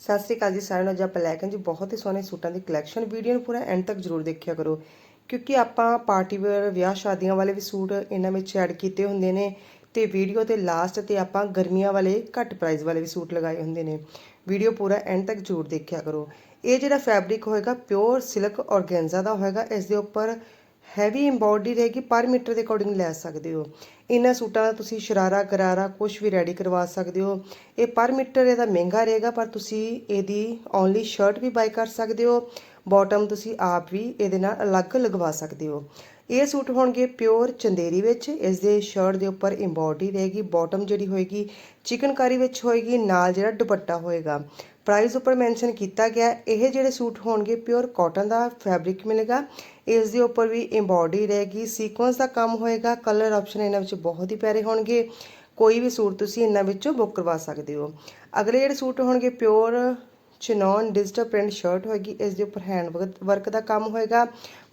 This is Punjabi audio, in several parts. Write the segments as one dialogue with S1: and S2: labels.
S1: ਸਤਿ ਸ੍ਰੀ ਅਕਾਲ ਜੀ ਸਾਰਿਆਂ ਨੂੰ। ਅੱਜ ਆਪਾਂ ਲੈ ਕੇ ਜੀ ਬਹੁਤ ਹੀ ਸੋਹਣੇ ਸੂਟਾਂ ਦੀ ਕਲੈਕਸ਼ਨ ਵੀਡੀਓ ਨੂੰ ਪੂਰਾ ਐਂਡ ਤੱਕ ਜ਼ਰੂਰ ਦੇਖਿਆ ਕਰੋ। ਕਿਉਂਕਿ ਆਪਾਂ ਪਾਰਟੀ ਵੇਅਰ ਵਿਆਹ ਸ਼ਾਦੀਆਂ ਵਾਲੇ ਵੀ ਸੂਟ ਇਹਨਾਂ ਵਿੱਚ ਐਡ ਕੀਤੇ ਹੁੰਦੇ ਨੇ ਤੇ ਵੀਡੀਓ ਤੇ ਲਾਸਟ ਤੇ ਆਪਾਂ ਗਰਮੀਆਂ ਵਾਲੇ, ਘੱਟ ਪ੍ਰਾਈਸ ਵਾਲੇ ਵੀ ਸੂਟ ਲਗਾਏ ਹੁੰਦੇ ਨੇ। ਵੀਡੀਓ ਪੂਰਾ ਐਂਡ ਤੱਕ ਜ਼ਰੂਰ ਦੇਖਿਆ ਕਰੋ। ਇਹ ਜਿਹੜਾ ਫੈਬਰਿਕ ਹੋਏਗਾ ਪਿਓਰ ਸਿਲਕ ਔਰਗੈਂਜ਼ਾ ਦਾ ਹੋਏਗਾ, ਇਸ ਦੇ ਉੱਪਰ ਹੈਵੀ ਐਮਬੋਡੀ ਰਹੇਗੀ, ਪਰ ਮੀਟਰ ਦੇ ਅਕੋਰਡਿੰਗ ਲੈ ਸਕਦੇ ਹੋ। ਇਹਨਾਂ ਸੂਟਾਂ ਦਾ ਤੁਸੀਂ ਸ਼ਰਾਰਾ ਗਰਾਰਾ ਕੁਝ ਵੀ ਰੈਡੀ ਕਰਵਾ ਸਕਦੇ ਹੋ। ਇਹ ਪਰ ਮੀਟਰ ਇਹਦਾ ਮਹਿੰਗਾ ਰਹੇਗਾ, ਪਰ ਤੁਸੀਂ ਇਹਦੀ ਓਨਲੀ ਸ਼ਰਟ ਵੀ ਬਾਈ ਕਰ ਸਕਦੇ ਹੋ। ਬਾਟਮ ਤੁਸੀਂ ਆਪ ਵੀ ਇਹਦੇ ਨਾਲ ਅਲੱਗ ਲਗਵਾ ਸਕਦੇ ਹੋ। ਇਹ ਸੂਟ ਹੋਣਗੇ ਪਿਓਰ ਚੰਦੇਰੀ ਵਿੱਚ। ਇਸ ਦੇ ਸ਼ਰਟ ਦੇ ਉੱਪਰ ਐਮਬੋਡੀ ਰਹੇਗੀ। ਬਾਟਮ ਜਿਹੜੀ ਹੋਏਗੀ ਚਿਕਨਕਾਰੀ ਵਿੱਚ ਹੋਏਗੀ। ਨਾਲ ਜਿਹੜਾ ਦੁਪੱਟਾ ਹੋਏਗਾ। ਪ੍ਰਾਈਸ ਉੱਪਰ ਮੈਂਸ਼ਨ ਕੀਤਾ ਗਿਆ। ਇਹ ਜਿਹੜੇ ਸੂਟ ਹੋਣਗੇ ਪਿਓਰ ਕਾਟਨ ਦਾ ਫੈਬਰਿਕ ਮਿਲੇਗਾ। ਇਸ ਦੇ ਉੱਪਰ ਵੀ ਐਮਬੋਡੀ ਰਹੇਗੀ। ਸੀਕੁਐਂਸ ਦਾ ਕੰਮ ਹੋਏਗਾ। ਕਲਰ ਆਪਸ਼ਨ ਇਹਨਾਂ ਵਿੱਚ ਬਹੁਤ ਹੀ ਪਿਆਰੇ ਹੋਣਗੇ। ਕੋਈ ਵੀ ਸੂਟ ਤੁਸੀਂ ਇਹਨਾਂ ਵਿੱਚੋਂ ਬੁੱਕ ਕਰਵਾ ਸਕਦੇ ਹੋ। ਅਗਲੇ ਜਿਹੜੇ ਸੂਟ ਹੋਣਗੇ pure chinon digital print shirt ਹੋਏਗੀ, ਇਸ ਦੇ ਉੱਪਰ ਹੈਂਡ ਵਰਕ ਦਾ ਕੰਮ ਹੋਏਗਾ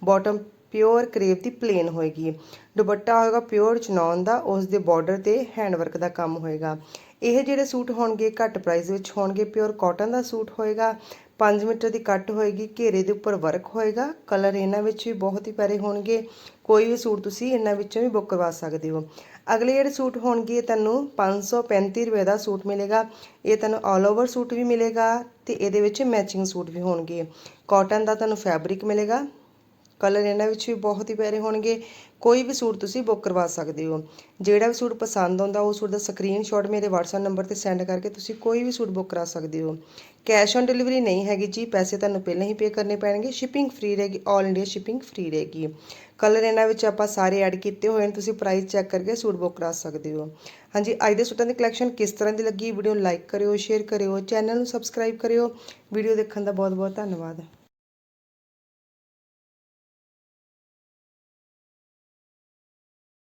S1: ਬਾਟਮ ਪਿਓਰ ਕਰੇਪ ਦੀ ਪਲੇਨ ਹੋਏਗੀ। ਦੁਪੱਟਾ ਹੋਏਗਾ ਪਿਓਰ ਚਨੌਨ ਦਾ, ਉਸ ਦੇ ਬਾਰਡਰ ਤੇ ਹੈਂਡ ਵਰਕ ਦਾ ਕੰਮ ਹੋਏਗਾ। ਇਹ ਜਿਹੜੇ ਸੂਟ ਹੋਣਗੇ, ਘੱਟ ਪ੍ਰਾਈਸ ਵਿੱਚ ਹੋਣਗੇ ਪਿਓਰ ਕਾਟਨ ਦਾ ਸੂਟ ਹੋਏਗਾ 5 ਮੀਟਰ ਦੀ ਕੱਟ ਹੋਏਗੀ, ਘੇਰੇ ਦੇ ਉੱਪਰ ਵਰਕ ਹੋਏਗਾ ਕਲਰ ਇਹਨਾਂ ਵਿੱਚ ਵੀ ਬਹੁਤ ਹੀ ਪਿਆਰੇ ਹੋਣਗੇ, ਕੋਈ ਵੀ ਸੂਟ ਤੁਸੀਂ ਇਹਨਾਂ ਵਿੱਚੋਂ ਵੀ ਬੁੱਕ ਕਰਵਾ ਸਕਦੇ ਹੋ। ਅਗਲੇ ਜਿਹੜੇ ਸੂਟ ਹੋਣਗੇ ਤੁਹਾਨੂੰ 535 ਰੁਪਏ ਦਾ ਸੂਟ ਮਿਲੇਗਾ, ਇਹ ਤੁਹਾਨੂੰ ਆਲ ਓਵਰ ਸੂਟ ਵੀ ਮਿਲੇਗਾ ਤੇ ਇਹਦੇ ਵਿੱਚ ਮੈਚਿੰਗ ਸੂਟ ਵੀ ਹੋਣਗੇ। ਕਾਟਨ ਦਾ ਤੁਹਾਨੂੰ ਫੈਬਰਿਕ ਮਿਲੇਗਾ ਕਲਰ ਇਹਨਾਂ ਵਿੱਚ ਵੀ ਬਹੁਤ ਹੀ ਪਿਆਰੇ ਹੋਣਗੇ। ਕੋਈ ਵੀ ਸੂਟ ਤੁਸੀਂ ਬੁੱਕ ਕਰਵਾ ਸਕਦੇ ਹੋ। ਜਿਹੜਾ ਵੀ ਸੂਟ ਪਸੰਦ ਆਉਂਦਾ, ਉਹ ਸੂਟ ਦਾ ਸਕਰੀਨਸ਼ਾਟ ਮੇਰੇ WhatsApp ਨੰਬਰ ਤੇ ਸੈਂਡ ਕਰਕੇ ਤੁਸੀਂ ਕੋਈ ਵੀ ਸੂਟ ਬੁੱਕ ਕਰਾ ਸਕਦੇ ਹੋ। ਕੈਸ਼ ਔਨ ਡਿਲੀਵਰੀ ਨਹੀਂ ਹੈਗੀ ਜੀ, ਪੈਸੇ ਤੁਹਾਨੂੰ ਪਹਿਲਾਂ ਹੀ ਪੇ ਕਰਨੇ ਪੈਣਗੇ। ਸ਼ਿਪਿੰਗ ਫ੍ਰੀ ਰਹੇਗੀ 올 ਇੰਡੀਆ ਸ਼ਿਪਿੰਗ ਫ੍ਰੀ ਰਹੇਗੀ। ਕਲਰ ਇਹਨਾਂ ਵਿੱਚ ਆਪਾਂ ਸਾਰੇ ਐਡ ਕੀਤੇ ਹੋਏ ਨੇ, ਤੁਸੀਂ ਪ੍ਰਾਈਸ ਚੈੱਕ ਕਰਕੇ ਸੂਟ ਬੁੱਕ ਕਰਾ ਸਕਦੇ ਹੋ। ਹਾਂਜੀ, ਅੱਜ ਦੇ ਸੂਟਾਂ ਦੀ ਕਲੈਕਸ਼ਨ ਕਿਸ ਤਰ੍ਹਾਂ ਦੀ ਲੱਗੀ? ਵੀਡੀਓ ਨੂੰ ਲਾਈਕ ਕਰਿਓ ਸ਼ੇਅਰ ਕਰਿਓ ਚੈਨਲ ਨੂੰ ਸਬਸਕ੍ਰਾਈਬ ਕਰਿਓ। ਵੀਡੀਓ ਦੇਖਣ ਦਾ ਬਹੁਤ ਬਹੁਤ ਧੰਨਵਾਦ।